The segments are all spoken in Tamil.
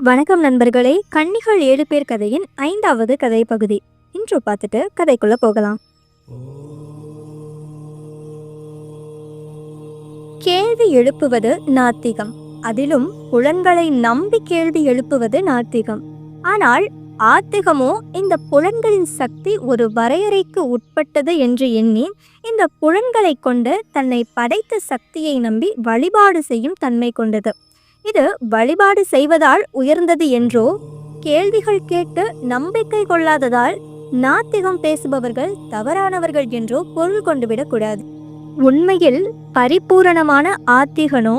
வணக்கம் நண்பர்களே கன்னிகள் ஏழு பேர் கதையின் ஐந்தாவது கதை பகுதி. இன்று பார்த்துட்டு கதைக்குள்ள போகலாம். கேள்வி எழுப்புவது நாத்திகம். அதிலும் புலன்களை நம்பி கேள்வி எழுப்புவது நாத்திகம். ஆனால் ஆத்திகமோ இந்த புலன்களின் சக்தி ஒரு வரையறைக்கு உட்பட்டது என்று எண்ணி இந்த புலன்களை கொண்டு தன்னை படைத்த சக்தியை நம்பி வழிபாடு செய்யும் தன்மை கொண்டது. இது வழிபாடு செய்வதால் உயர்ந்தது என்றோ? கேள்விகள் கேட்டு நம்பிக்கை கொள்ளாததால் நாத்திகம் பேசுபவர்கள் தவறானவர்கள் என்றோ பொருள் கொண்டுவிடக்கூடாது உண்மையில் பரிபூரணமான ஆத்திகனோ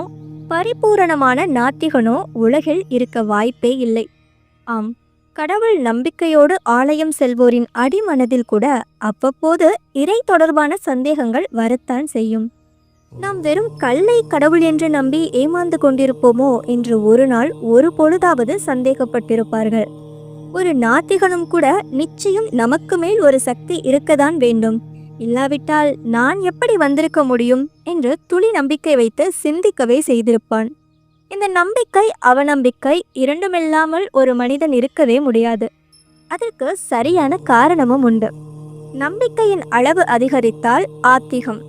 பரிபூரணமான நாத்திகனோ உலகில் இருக்க வாய்ப்பே இல்லை. ஆம் கடவுள் நம்பிக்கையோடு ஆலயம் செல்வோரின் அடிமனதில் கூட அவ்வப்போது இறை தொடர்பான சந்தேகங்கள் வரத்தான் செய்யும். நாம் வெறும் கல்லை கடவுள் என்று நம்பி ஏமாந்து கொண்டிருப்போமோ என்று ஒரு நாள் ஒரு பொழுதாவது சந்தேகப்பட்டிருப்பார்கள். ஒரு நாத்திகனும் கூட நிச்சயம் நமக்கு மேல் ஒரு சக்தி இருக்கதான் வேண்டும். இல்லாவிட்டால் நான் எப்படி வந்திருக்க முடியும் என்று துளி நம்பிக்கை வைத்து சிந்திக்கவே செய்திருப்பான். இந்த நம்பிக்கை அவநம்பிக்கை இரண்டுமில்லாமல் ஒரு மனிதன் இருக்கவே முடியாது. அதற்கு சரியான காரணமும் உண்டு. நம்பிக்கையின் அளவு அதிகரித்தால் ஆத்திகம்.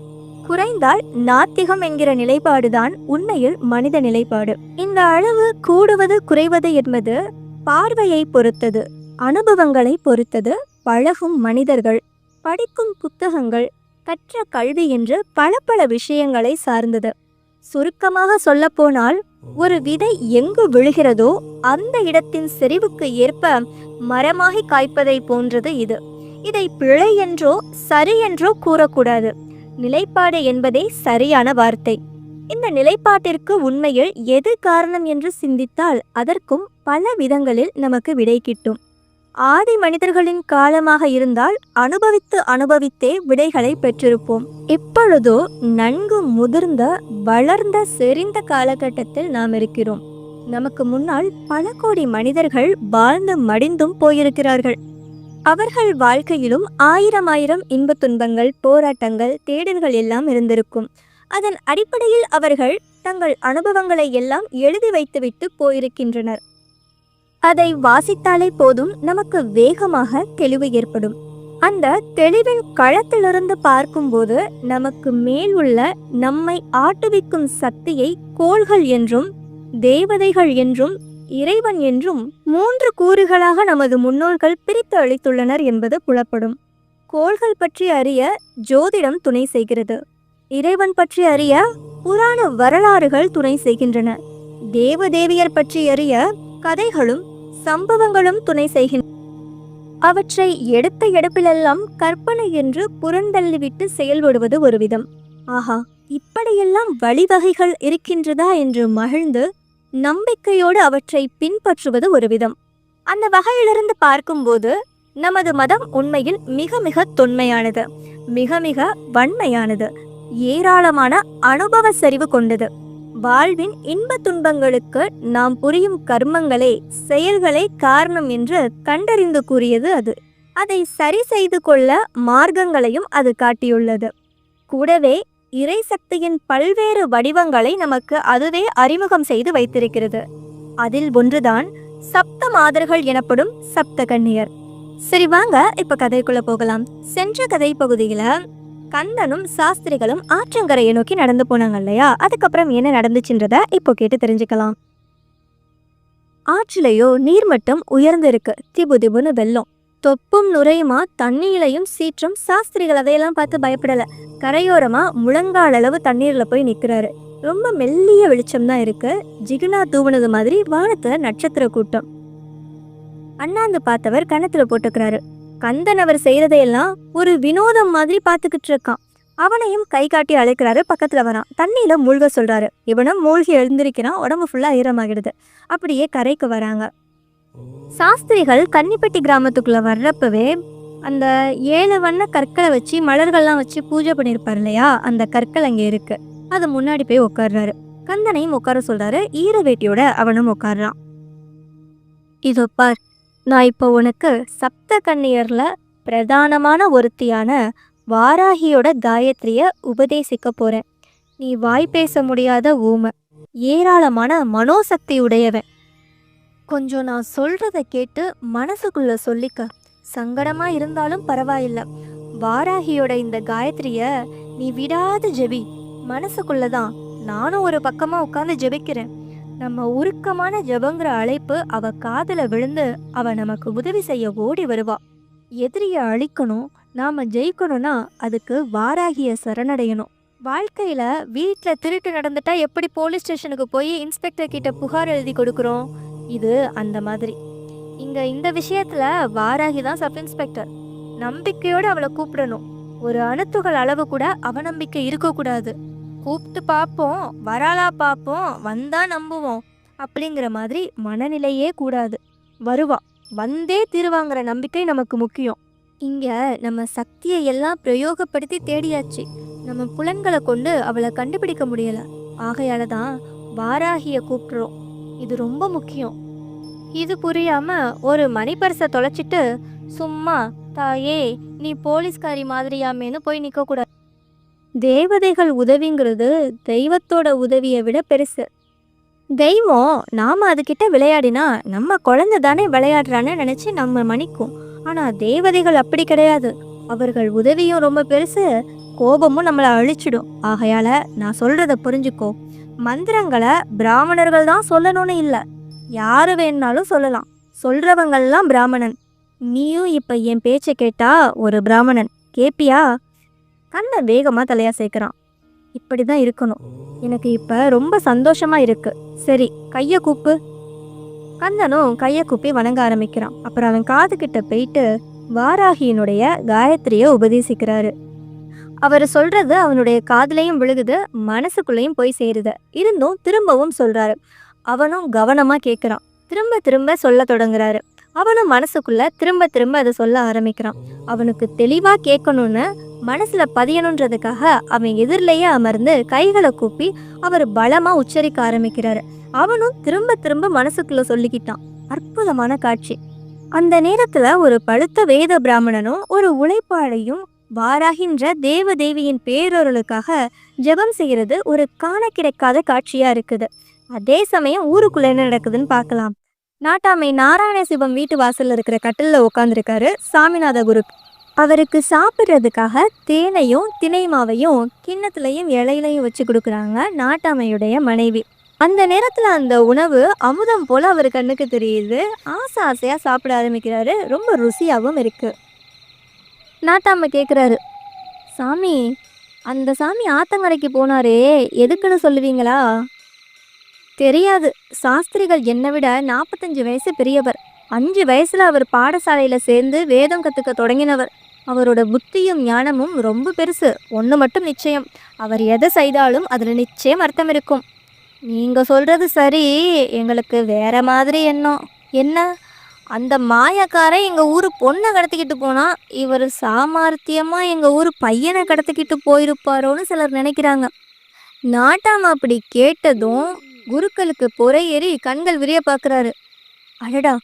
குறைந்தால் நாத்திகம் என்கிற நிலைப்பாடுதான் உண்மையில் மனித நிலைப்பாடு. இந்த அளவு கூடுவது குறைவது என்பது பார்வையை பொறுத்தது அனுபவங்களை பொறுத்தது பழகும் மனிதர்கள் படிக்கும் புத்தகங்கள் கற்ற கல்வி என்று பல பல விஷயங்களை சார்ந்தது. சுருக்கமாக சொல்லப்போனால் ஒரு விதை எங்கு விழுகிறதோ அந்த இடத்தின் செறிவுக்கு ஏற்ப மரமாகி காய்ப்பதை போன்றது இது. இதை பிழை என்றோ சரி என்றோ கூறக்கூடாது. நிலைப்பாடு என்பதே சரியான வார்த்தை. இந்த நிலைப்பாட்டிற்கு உண்மையில் எது காரணம் என்று சிந்தித்தால் அதற்கும் பல விதங்களில் நமக்கு விடை கிட்டும். ஆதி மனிதர்களின் காலமாக இருந்தால் அனுபவித்து அனுபவித்தே விடைகளை பெற்றிருப்போம். இப்பொழுதோ நன்கு முதிர்ந்த வளர்ந்த செறிந்த காலகட்டத்தில் நாம் இருக்கிறோம். நமக்கு முன்னால் பல கோடி மனிதர்கள் வாழ்ந்து மடிந்தும் போயிருக்கிறார்கள். அவர்கள் வாழ்க்கையிலும் ஆயிரம் ஆயிரம் இன்பத் துன்பங்கள் போராட்டங்கள் தேடல்கள் எல்லாம் இருந்திருக்கும். அதன் அடிப்படையில் அவர்கள் தங்கள் அனுபவங்களை எல்லாம் எழுதி வைத்துவிட்டு போயிருக்கின்றனர். அதை வாசித்தாலே போதும் நமக்கு வேகமாக தெளிவு ஏற்படும். அந்த தெளிவின் களத்திலிருந்து பார்க்கும்போது நமக்கு மேல் உள்ள நம்மை ஆட்டுவிக்கும் சக்தியை கோள்கள் என்றும் தேவதைகள் என்றும் இறைவன் என்றும் மூன்று கூறுகளாக நமது முன்னோர்கள் பிரித்து அளித்துள்ளனர் என்பது புலப்படும். கோள்கள் பற்றி அறிய ஜோதிடம் துணை செய்கிறது. இறைவன் பற்றி அறிய புராண வரலாறுகள் துணை செய்கின்றன. தேவதேவியர் பற்றி அறிய கதைகளும் சம்பவங்களும் துணை செய்கின்றன. அவற்றை எடுத்த எடுப்பிலெல்லாம் கற்பனை என்று புறந்தள்ளிவிட்டு செயல்படுவது ஒரு விதம் ஆஹா இப்படியெல்லாம் வழிவகைகள் இருக்கின்றதா என்று மகிழ்ந்து நம்பிக்கையோடு அவற்றை பின்பற்றுவது ஒரு விதம் அந்த வகையிலிருந்து பார்க்கும்போது நமது மதம் உண்மையில் மிக மிக தொன்மையானது மிக மிக வன்மையானது ஏராளமான அனுபவ சரிவு கொண்டது. வாழ்வின் இன்ப துன்பங்களுக்கு நாம் புரியும் கர்மங்களே செயல்களே காரணம் என்று கண்டறிந்து கூறியது அது. அதை சரி செய்து கொள்ள மார்க்கங்களையும் அது காட்டியுள்ளது. கூடவே இறை சக்தியின் பல்வேறு வடிவங்களை நமக்கு அதுவே அறிமுகம் செய்து வைத்திருக்கிறது. அதில் ஒன்றுதான் சப்த மாதர்கள் எனப்படும் சப்த கண்ணியர் சரி வாங்க இப்ப கதைக்குள்ள போகலாம். சென்ற கதை பகுதியில கந்தனும் சாஸ்திரிகளும் ஆற்றங்கரையை நோக்கி நடந்து போனாங்க இல்லையா? அதுக்கப்புறம் என்ன நடந்துச்சுன்றத இப்போ கேட்டு தெரிஞ்சுக்கலாம். ஆற்றிலையோ நீர்மட்டம் உயர்ந்திருக்கு. திபு திபுன்னு வெள்ளம். தொப்பும் நுரையுமா தண்ணியிலையும் சீற்றம் சாஸ்திரிகள் அதையெல்லாம் பார்த்து பயப்படல. கரையோரமா முழங்கால் அளவு தண்ணீர்ல போய் நிக்கிறாரு. ரொம்ப மெல்லிய வெளிச்சம் தான் இருக்கு. ஜிகுனா தூவனது மாதிரி வானத்துல நட்சத்திர கூட்டம். அண்ணாந்து பார்த்தவர் கணத்துல போட்டுக்கிறாரு. கந்தன் அவர் செய்யறதையெல்லாம் ஒரு வினோதம் மாதிரி பார்த்துக்கிட்டு இருக்கான். அவனையும் கை காட்டி அழைக்கிறாரு பக்கத்துல வரான் தண்ணியில மூழ்க சொல்றாரு. இவனும் மூழ்கி எழுந்திருக்கிறான். உடம்பு ஃபுல்லா ஈரமாகிடுது. அப்படியே கரைக்கு வராங்க. சாஸ்திரிகள் கன்னிப்பட்டி கிராமத்துக்குள்ள வர்றப்பவே அந்த ஏழு வண்ண கற்களை வச்சு மலர்கள்லாம் வச்சு பூஜை பண்ணியிருப்பார் இல்லையா? அந்த கற்கள் அங்கே இருக்கு. அது முன்னாடி போய் உட்கார்றாரு கந்தனையும் உட்கார சொல்றாரு. ஈர வேட்டியோட அவனும் உட்கார்றான் இதோ பார் நான் இப்போ உனக்கு சப்த கண்ணியர்ல பிரதானமான ஒருத்தியான வாராகியோட காயத்ரிய உபதேசிக்க போறேன். நீ வாய் பேச முடியாத ஊமை. ஏராளமான மனோசக்தி உடையவன். கொஞ்சம் நான் சொல்கிறத கேட்டு மனசுக்குள்ளே சொல்லிக்க. சங்கடமாக இருந்தாலும் பரவாயில்ல. வாராகியோட இந்த காயத்ரியை நீ விடாத ஜெபி. மனசுக்குள்ளே தான். நானும் ஒரு பக்கமாக உட்காந்து ஜெபிக்கிறேன். நம்ம உருக்கமான ஜெபங்கிற அழைப்பு அவ காதில் விழுந்து அவ நமக்கு உதவி செய்ய ஓடி வருவா. எதிரியை அழிக்கணும் நாம் ஜெயிக்கணும்னா அதுக்கு வாராகிய சரணடையணும். வாழ்க்கையில் வீட்டில் திருட்டு நடந்துட்டா எப்படி போலீஸ் ஸ்டேஷனுக்கு போய் இன்ஸ்பெக்டர் கிட்ட புகார் எழுதி கொடுக்குறோம்? இது அந்த மாதிரி. இங்கே இந்த விஷயத்தில் வாராகி தான் சப் இன்ஸ்பெக்டர் நம்பிக்கையோடு அவளை கூப்பிடணும். ஒரு அணுத்துகள் அளவு கூட அவநம்பிக்கை இருக்கக்கூடாது. கூப்பிட்டு பார்ப்போம் வராளா பார்ப்போம் வந்தா நம்புவோம் அப்படிங்கிற மாதிரி மனநிலையே கூடாது. வருவா. வந்தே திருவாங்கிற நம்பிக்கை நமக்கு முக்கியம். இங்கே நம்ம சக்தியை எல்லாம் பிரயோகப்படுத்தி தேடியாச்சு. நம்ம புலன்களை கொண்டு அவளை கண்டுபிடிக்க முடியலை. ஆகையால தான் வாராகியை கூப்பிட்றோம். இது ரொம்ப முக்கியம். இது புரியாம ஒரு மணிப்பரிசை தொலைச்சிட்டு சும்மா தாயே நீ போலீஸ்காரி மாதிரியாமேன்னு போய் நிற்கக்கூடாது கூடாது. தேவதைகள் உதவிங்கிறது தெய்வத்தோட உதவியை விட பெருசு. தெய்வம் நாம் அதுக்கிட்ட விளையாடினா நம்ம குழந்தை தானே விளையாடுறான்னு நினச்சி நம்ம மணிக்கும் ஆனால் தேவதைகள் அப்படி கிடையாது. அவர்கள் உதவியும் ரொம்ப பெருசு கோபமும் நம்மளை அழிச்சிடும். ஆகையால் நான் சொல்கிறத புரிஞ்சுக்கோ. மந்திரங்களை பிராமணர்கள் தான் சொல்லணும்னு இல்லை. யாரு வேணுனாலும் சொல்லலாம். சொல்கிறவங்கள்லாம் பிராமணன். நீயும் இப்போ என் பேச்சை கேட்டா ஒரு பிராமணன். கேப்பியா? கண்ணை தலையாக சேர்க்குறான். இப்படி தான் இருக்கணும். எனக்கு இப்போ ரொம்ப சந்தோஷமாக இருக்கு. சரி கையை கூப்பு. கந்தனும் கையை கூப்பி வணங்க ஆரம்பிக்கிறான். அப்புறம் அவன் காதுகிட்ட போயிட்டு வாராகியினுடைய காயத்ரியை உபதேசிக்கிறாரு. அவர் சொல்றது அவனுடைய காதலையும் விழுகுது மனசுக்குள்ளேயும் போய் சேருது. இருந்தும் திரும்பவும் சொல்றாரு. அவனும் கவனமா கேட்குறான் திரும்ப திரும்ப சொல்ல தொடங்குறாரு. அவனும் மனசுக்குள்ள திரும்ப திரும்ப அதை சொல்ல ஆரம்பிக்கிறான். அவனுக்கு தெளிவா கேட்கணும்னு மனசுல பதியணுன்றதுக்காக அவன் எதிரிலேயே அமர்ந்து கைகளை கூப்பி அவர் பலமா உச்சரிக்க ஆரம்பிக்கிறாரு. அவனும் திரும்ப திரும்ப மனசுக்குள்ள சொல்லிக்கிட்டான். அற்புதமான காட்சி. அந்த நேரத்துல ஒரு பழுத்த வேத பிராமணனும் ஒரு உழைப்பாளையும் வாராகின்ற தேவதேவியின் பேரொருளுக்காக ஜெபம் செய்கிறது ஒரு காண கிடைக்காத காட்சியாக இருக்குது. அதே சமயம் ஊருக்குள்ள என்ன நடக்குதுன்னு பார்க்கலாம். நாட்டாமை நாராயண சிவம் வீட்டு வாசலில் இருக்கிற கட்டிலில் உட்காந்துருக்காரு சாமிநாத குரு. அவருக்கு சாப்பிட்றதுக்காக தேனையும் தினை மாவையும் கிண்ணத்துலையும் இலையிலையும் வச்சு கொடுக்குறாங்க நாட்டாமையுடைய மனைவி. அந்த நேரத்தில் அந்த உணவு அமுதம் போல் அவர் கண்ணுக்கு தெரியுது. ஆசை ஆசையாக சாப்பிட ஆரம்பிக்கிறாரு. ரொம்ப ருசியாகவும் இருக்குது நாட்டாம கேட்குறாரு சாமி அந்த சாமி ஆத்தங்கரைக்கு போனாரே எதுக்குன்னு சொல்லுவீங்களா? தெரியாது. சாஸ்திரிகள் என்னை விட நாற்பத்தஞ்சு வயசு பெரியவர். அஞ்சு வயசில் அவர் பாடசாலையில் சேர்ந்து வேதம் கற்றுக்க தொடங்கினவர். அவரோட புத்தியும் ஞானமும் ரொம்ப பெருசு. ஒன்று மட்டும் நிச்சயம். அவர் எதை செய்தாலும் அதில் நிச்சயம் அர்த்தம் இருக்கும். நீங்கள் சொல்கிறது சரி எங்களுக்கு வேற மாதிரி எண்ணம். என்ன? அந்த மாயக்காரன் எங்கள் ஊர் பொண்ணை கடத்திக்கிட்டு போனால் இவர் சாமார்த்தியமாக எங்கள் ஊர் பையனை கடத்திக்கிட்டு போயிருப்பாரோன்னு சிலர் நினைக்கிறாங்க. நாட்டாம அப்படி கேட்டதும் குருக்களுக்கு பொறையேறி கண்கள் விரிய பார்க்குறாரு. அடடா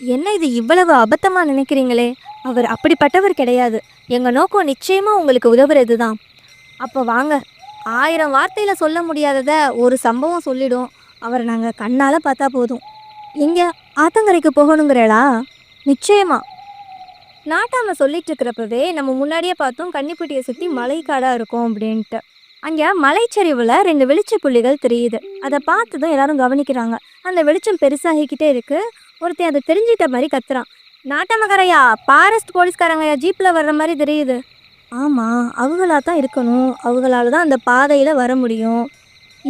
என்ன இது இவ்வளவு அபத்தமாக நினைக்கிறீங்களே? அவர் அப்படிப்பட்டவர் கிடையாது. எங்கள் நோக்கம் நிச்சயமாக உங்களுக்கு உதவுறது தான் அப்போ வாங்க ஆயிரம் வார்த்தையில் சொல்ல முடியாததை ஒரு சம்பவம் சொல்லிடும். அவரை நாங்கள் கண்ணால் பார்த்தா போதும். இங்கே ஆத்தங்கரைக்கு போகணுங்கிறடா. நிச்சயமா. நாட்டாம சொல்லிட்டு இருக்கிறப்பவே நம்ம முன்னாடியே பார்த்தோம் கன்னிப்பட்டியை சுற்றி மலைக்காடாக இருக்கும் அப்படின்ட்டு. அங்கே மலைச்சரிவில் ரெண்டு வெளிச்ச புள்ளிகள் தெரியுது. அதை பார்த்ததும் எல்லாரும் கவனிக்கிறாங்க. அந்த வெளிச்சம் பெருசாகிக்கிட்டே இருக்கு. ஒருத்தன் அதை தெரிஞ்சிட்ட மாதிரி கத்துறான். நாட்டாமக்காரையா பாரஸ்ட் போலீஸ்காரங்கயா? ஜீப்பில் வர்ற மாதிரி தெரியுது. ஆமாம் அவங்களா தான் இருக்கணும். அவங்களால தான் அந்த பாதையில் வர முடியும்.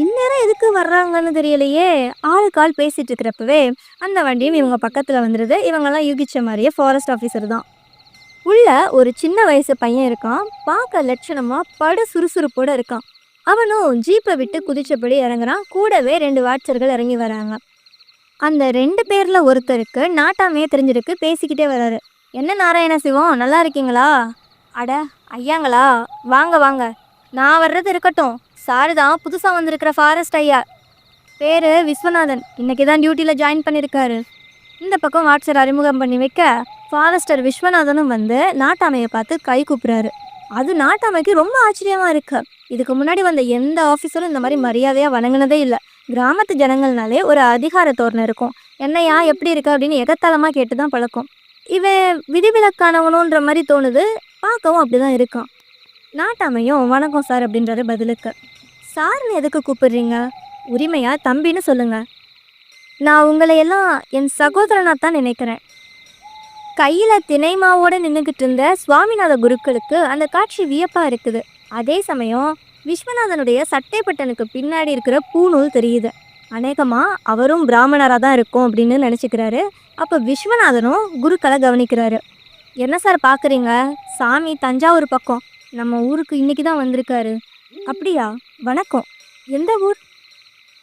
இந்நேரம் எதுக்கு வர்றாங்கன்னு தெரியலையே. ஆளுக்கு கால் பேசிகிட்டு இருக்கிறப்பவே அந்த வண்டியும் இவங்க பக்கத்தில் வந்துடுது இவங்கெல்லாம் யூகிச்ச மாதிரியே ஃபாரஸ்ட் ஆஃபீஸர் தான். உள்ள ஒரு சின்ன வயசு பையன் இருக்கான். பார்க்க லட்சணமாக படு சுறுசுறுப்போட இருக்கான். அவனும் ஜீப்பை விட்டு குதிச்சபடி இறங்குறான். கூடவே ரெண்டு வாட்சர்கள் இறங்கி வராங்க. அந்த ரெண்டு பேரில் ஒருத்தருக்கு நாட்டாமே தெரிஞ்சிருக்கு. பேசிக்கிட்டே வராரு. என்ன நாராயண சிவம் நல்லா இருக்கீங்களா? அட ஐயாங்களா? வாங்க வாங்க. நான் வர்றது இருக்கட்டும். சாரு தான் புதுசாக வந்திருக்கிற ஃபாரஸ்ட் ஐயா. பேர் விஸ்வநாதன். இன்றைக்கி தான் டியூட்டியில் ஜாயின் பண்ணியிருக்காரு இந்த பக்கம் வாட்சர் அறிமுகம் பண்ணி வைக்க ஃபாரஸ்டர் விஸ்வநாதனும் வந்து நாட்டாமையை பார்த்து கை கூப்பிட்றாரு அது நாட்டாமைக்கு ரொம்ப ஆச்சரியமாக இருக்கு. இதுக்கு முன்னாடி வந்த எந்த ஆஃபீஸரும் இந்த மாதிரி மரியாதையாக வணங்கினதே இல்லை. கிராமத்து ஜனங்கள்னாலே ஒரு அதிகார தோரணை இருக்கும். என்னையா எப்படி இருக்கு அப்படின்னு எகத்தாளமாக கேட்டு தான் பழக்கம். இவன் விதிவிலக்கானவனுன்ற மாதிரி தோணுது. பார்க்கவும் அப்படி தான் இருக்கான். நாட்டாமையும் வணக்கம் சார் அப்படின்றாரு பதிலுக்கு. சார்னு எதுக்கு கூப்பிடுறீங்க? உரிமையா தம்பின்னு சொல்லுங்க. நான் உங்களை எல்லாம் என் சகோதரனாக தான் நினைக்கிறேன். கையில் திணைமாவோட நின்றுக்கிட்டு இருந்த சுவாமிநாத குருக்களுக்கு அந்த காட்சி வியப்பாக இருக்குது. அதே சமயம் விஸ்வநாதனுடைய சட்டை பட்டனுக்கு பின்னாடி இருக்கிற பூநூல் தெரியுது. அநேகமாக அவரும் பிராமணராக தான் இருக்கும் அப்படின்னு நினச்சிக்கிறாரு. அப்போ விஸ்வநாதனும் குருக்களை கவனிக்கிறாரு. என்ன சார் பார்க்குறீங்க சாமி தஞ்சாவூர் பக்கம். நம்ம ஊருக்கு இன்றைக்கி தான் வந்திருக்காரு. அப்படியா? வணக்கம். எந்த ஊர்?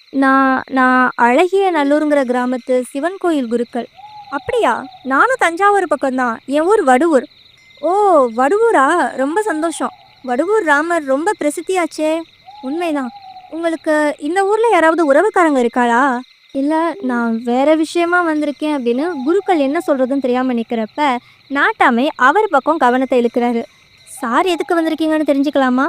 நான் நான் அழகிய நல்லூருங்கிற கிராமத்து சிவன் கோயில் குருக்கள். அப்படியா? நானும் தஞ்சாவூர் பக்கம்தான். என் ஊர் வடுவூர். ஓ வடுவூரா? ரொம்ப சந்தோஷம். வடுவூர் ராமர் ரொம்ப பிரசித்தியாச்சே. உண்மைதான். உங்களுக்கு இந்த ஊரில் யாராவது உறவுக்காரங்க இருக்காளா? இல்லை நான் வேறு விஷயமா வந்திருக்கேன் அப்படின்னு குருக்கள் என்ன சொல்கிறதுன்னு தெரியாமல் நிற்கிறப்ப நாட்டாமை அவர் பக்கம் கவனத்தை இழுக்கிறாரு. சார் எதுக்கு வந்திருக்கீங்கன்னு தெரிஞ்சுக்கலாமா?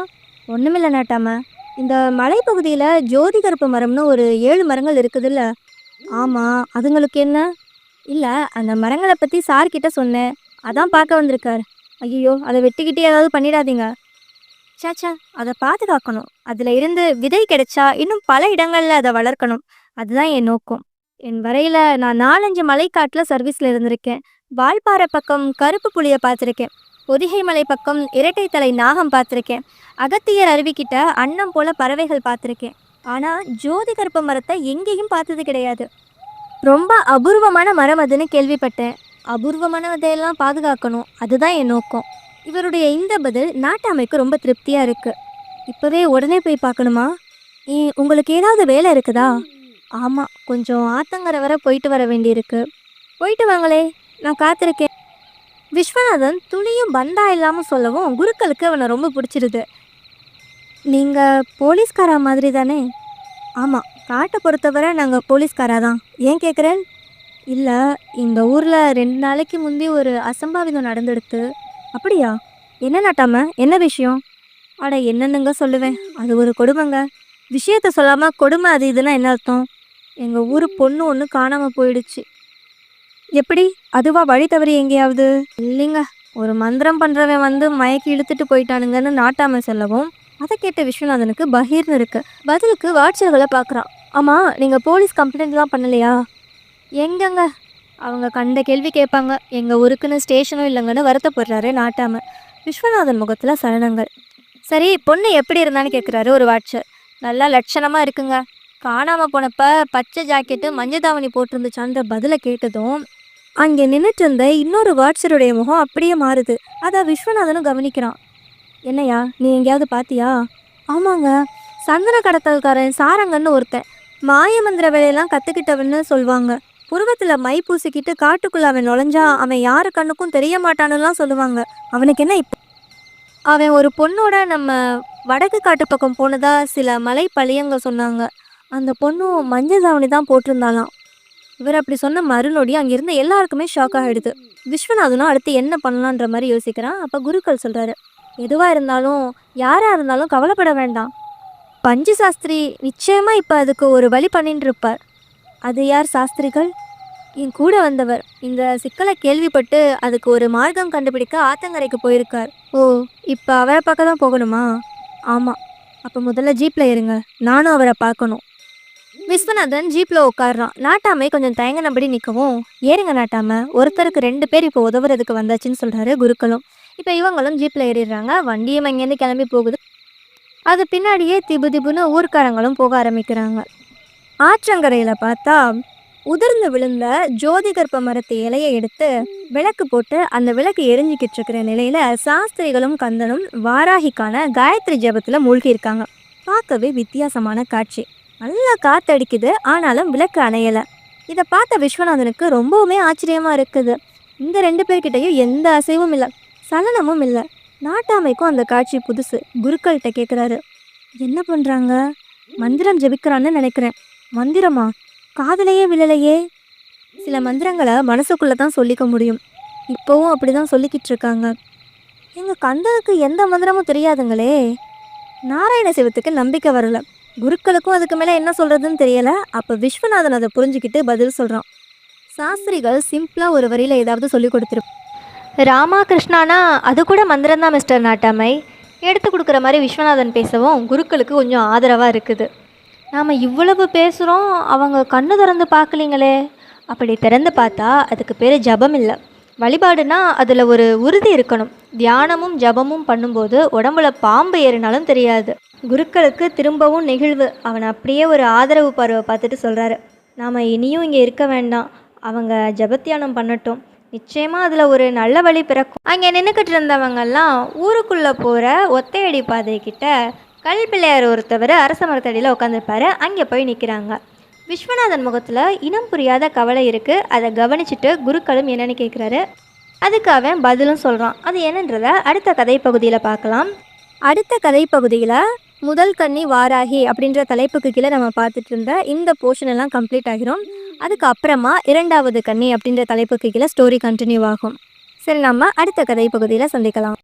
ஒன்றுமில்ல நாட்டாம. இந்த மலைப்பகுதியில் ஜோதி கருப்பு மரம்னு ஒரு ஏழு மரங்கள் இருக்குதுல்ல. ஆமாம் அதுங்களுக்கு என்ன? இல்லை அந்த மரங்களை பற்றி சார்கிட்ட சொன்னேன். அதான் பார்க்க வந்திருக்கார். ஐயோ அதை வெட்டிக்கிட்டே ஏதாவது பண்ணிடாதீங்க. சாச்சா அதை பாதுகாக்கணும் அதில் இருந்து விதை கிடைச்சா இன்னும் பல இடங்களில் அதை வளர்க்கணும். அதுதான் என் நோக்கம். என் வரையில் நான் நாலஞ்சு மலைக்காட்டில் சர்வீஸில் இருந்திருக்கேன். வால்பாறை பக்கம் கருப்பு புளியை பார்த்துருக்கேன். பொதிகை மலை பக்கம் இரட்டை தலை நாகம் பார்த்துருக்கேன். அகத்தியர் அருவிக்கிட்ட அன்னம் போல பறவைகள் பார்த்துருக்கேன். ஆனால் ஜோதி கருப்பு மரத்தை எங்கேயும் பார்த்தது கிடையாது. ரொம்ப அபூர்வமான மரம் அதுன்னு கேள்விப்பட்டேன். அபூர்வமானதையெல்லாம் பாதுகாக்கணும். அதுதான் என் நோக்கம். இவருடைய இந்த பதில் நாட்டாமைக்கு ரொம்ப திருப்தியாக இருக்குது இப்போவே உடனே போய் பார்க்கணுமா? ஏ உங்களுக்கு ஏதாவது வேலை இருக்குதா? ஆமாம் கொஞ்சம் ஆத்தங்கரை வர போயிட்டு வர வேண்டியிருக்கு. போயிட்டு வாங்களே நான் காத்திருக்கேன். விஸ்வநாதன் துளியும் பந்தா இல்லாமல் சொல்லவும் குருக்களுக்கு அவனை ரொம்ப பிடிச்சிருது. நீங்கள் போலீஸ்காரா மாதிரி தானே? ஆமாம் காட்டை பொறுத்தவரை நாங்கள் போலீஸ்காரா தான். ஏன் கேட்குறேன் இல்லை இந்த ஊரில் ரெண்டு நாளைக்கு முந்தி ஒரு அசம்பாவிதம் நடந்துடுத்து. அப்படியா? என்ன நாட்டாம? என்ன விஷயம்? அட என்னென்னுங்க சொல்லுவேன்? அது ஒரு கொடுமைங்க. விஷயத்த சொல்லாமல் கொடுமை அது இதுன்னா என்ன அர்த்தம்? எங்கள் ஊர் பொண்ணு ஒன்று காணாமல் போயிடுச்சு. எப்படி? அதுவா வழி தவறி எங்கேயாவது? இல்லைங்க. ஒரு மந்திரம் பண்ணுறவன் வந்து மயக்கி இழுத்துட்டு போயிட்டானுங்கன்னு நாட்டாம சொல்லவும் அதை கேட்ட விஸ்வநாதனுக்கு பகீர்னு இருக்கு. பதிலுக்கு வாட்சர்களை பார்க்குறான் ஆமாம் நீங்கள் போலீஸ் கம்ப்ளைண்ட்லாம் பண்ணலையா? எங்கங்க? அவங்க கண்ட கேள்வி கேட்பாங்க. எங்கள் ஊருக்குன்னு ஸ்டேஷனும் இல்லைங்கன்னு வருத்தப்படுறாரு நாட்டாம. விஸ்வநாதன் முகத்தில் சலனங்கள். சரி பொண்ணு எப்படி இருந்தான்னு கேட்குறாரு ஒரு வாட்சர். நல்லா லட்சணமாக இருக்குங்க. காணாமல் போனப்ப பச்சை ஜாக்கெட்டு மஞ்சள் தாவணி போட்டிருந்துச்சான்ற பதிலை கேட்டதும் அங்கே நின்றுட்டு இருந்த இன்னொரு வாட்சருடைய முகம் அப்படியே மாறுது. அதை விஸ்வநாதனும் கவனிக்கிறான். என்னையா நீ எங்கேயாவது பார்த்தியா ஆமாங்க. சந்தன கடத்தல்காரன் சாரங்கன்னு ஒருத்தன். மாயமந்திர வேலையெல்லாம் கற்றுக்கிட்டவன்னு சொல்லுவாங்க புருவத்தில் மை பூசிக்கிட்டு காட்டுக்குள்ளே அவன் நுழைஞ்சா அவன் யாரு கண்ணுக்கும் தெரிய மாட்டானுலாம் சொல்லுவாங்க. அவனுக்கு என்ன இப்போ அவன் ஒரு பொண்ணோட நம்ம வடக்கு காட்டு பக்கம் போனதா சில மலை பழியங்க சொன்னாங்க. அந்த பொண்ணும் மஞ்சள் தாவணி தான் போட்டிருந்தாலாம் இவர் அப்படி சொன்ன மறுநொடி அங்கிருந்த எல்லாருக்குமே ஷாக் ஆகிடுது விஸ்வநாதனும் அடுத்து என்ன பண்ணலான்ற மாதிரி யோசிக்கிறான். அப்போ குருக்கள் சொல்கிறாரு எதுவாக இருந்தாலும் யாராக இருந்தாலும் கவலைப்பட வேண்டாம். பஞ்சு சாஸ்திரி நிச்சயமாக இப்போ அதுக்கு ஒரு வழி பண்ணிட்டு இருப்பார் அது யார் சாஸ்திரிகள்? என் கூட வந்தவர். இந்த சிக்கலை கேள்விப்பட்டு அதுக்கு ஒரு மார்க்கம் கண்டுபிடிக்க ஆத்தங்கரைக்கு போயிருக்கார். ஓ இப்போ அவரை பார்க்க தான் போகணுமா? ஆமாம் அப்போ முதல்ல ஜீப்பில் இருங்க. நானும் அவரை பார்க்கணும். விஸ்வநாதன் ஜீப்பில் உட்காடுறான் நாட்டாமை கொஞ்சம் தயங்கினபடி நிற்கவும் ஏறுங்க நாட்டாம ஒருத்தருக்கு ரெண்டு பேர் இப்போ உதவுறதுக்கு வந்தாச்சுன்னு சொல்கிறாரு குருக்களும். இப்போ இவங்களும் ஜீப்பில் ஏறிடுறாங்க. வண்டியும் அங்கேருந்து கிளம்பி போகுது. அது பின்னாடியே திபு திபுன்னு ஊர்க்காரங்களும் போக ஆரம்பிக்கிறாங்க. ஆற்றங்கரையில் பார்த்தா உதிர்ந்து விழுந்த ஜோதி கற்ப மரத்து இலையை எடுத்து விளக்கு போட்டு அந்த விளக்கு எரிஞ்சிக்கிட்டு இருக்கிற நிலையில சாஸ்திரிகளும் கந்தனும் வாராகிக்கான காயத்ரி ஜபத்தில் மூழ்கியிருக்காங்க. பார்க்கவே வித்தியாசமான காட்சி. நல்லா காத்தடிக்குது. ஆனாலும் விளக்கு அணையலை. இதை பார்த்த விஸ்வநாதனுக்கு ரொம்பவுமே ஆச்சரியமாக இருக்குது. இந்த ரெண்டு பேர்கிட்டயும் எந்த அசைவும் இல்லை. சலனமும் இல்லை. நாட்டாமைக்கும் அந்த காட்சி புதுசு. குருக்கள்கிட்ட கேட்குறாரு என்ன பண்ணுறாங்க மந்திரம் ஜெபிக்கிறான்னு நினைக்கிறேன். மந்திரமா? காதலையே விழலையே. சில மந்திரங்களை மனசுக்குள்ளே தான் சொல்லிக்க முடியும். இப்போவும் அப்படி தான் சொல்லிக்கிட்டு இருக்காங்க. எங்கள் கந்தனுக்கு எந்த மந்திரமும் தெரியாதுங்களே. நாராயண சிவத்துக்கு நம்பிக்கை வரலை. குருக்களுக்கும் அதுக்கு மேலே என்ன சொல்கிறதுன்னு தெரியலை. அப்போ விஸ்வநாதன் அதை புரிஞ்சுக்கிட்டு பதில் சொல்கிறான் சாஸ்திரிகள் சிம்பிளாக ஒரு வரியில் ஏதாவது சொல்லி கொடுத்துரும் ராமா கிருஷ்ணானா அது கூட மந்திரம் தான் மிஸ்டர் நாட்டாமை. எடுத்து கொடுக்குற மாதிரி விஸ்வநாதன் பேசவும் குருக்களுக்கு கொஞ்சம் ஆதரவாக இருக்குது. நாம் இவ்வளவு பேசுகிறோம் அவங்க கண்ணு திறந்து பார்க்கலீங்களே. அப்படி திறந்து பார்த்தா அதுக்கு பேர் ஜபம் இல்லை. வழிபாடுனா அதில் ஒரு உறுதி இருக்கணும். தியானமும் ஜபமும் பண்ணும்போது உடம்புல பாம்பு ஏறினாலும் தெரியாது. குருக்களுக்கு திரும்பவும் நெகிழ்வு. அவன் அப்படியே ஒரு ஆதரவு பார்வை பார்த்துட்டு சொல்கிறாரு நாம் இனியும் இங்கே இருக்க வேண்டாம். அவங்க ஜபத்தியானம் பண்ணட்டும். நிச்சயமாக அதில் ஒரு நல்ல வழி பிறக்கும். அங்கே நின்றுக்கிட்டு இருந்தவங்கெல்லாம் ஊருக்குள்ளே போகிற ஒத்தையடி பாதை கிட்ட கல் பிள்ளையார் ஒருத்தவர் அரச மரத்தடியில் உட்காந்துருப்பாரு அங்கே போய் நிற்கிறாங்க விஸ்வநாதன் முகத்தில் இனம் புரியாத கவலை இருக்குது அதை கவனிச்சுட்டு குருக்களும் என்னென்னு கேட்குறாரு அதுக்கு அவன் பதிலும் சொல்கிறான் அது என்னன்றதை அடுத்த கதை பகுதியில் பார்க்கலாம். அடுத்த கதை பகுதியில் முதல் கன்னி வாராகி அப்படின்ற தலைப்புக்கு கீழே நம்ம பார்த்துட்டு இருந்த இந்த போர்ஷன் எல்லாம் கம்ப்ளீட் ஆகிரும். அதுக்கு அப்புறமா இரண்டாவது கன்னி அப்படின்ற தலைப்புக்கு கீழே ஸ்டோரி கண்டினியூ ஆகும். சரி நம்ம அடுத்த கதை பகுதியில் சந்திக்கலாம்.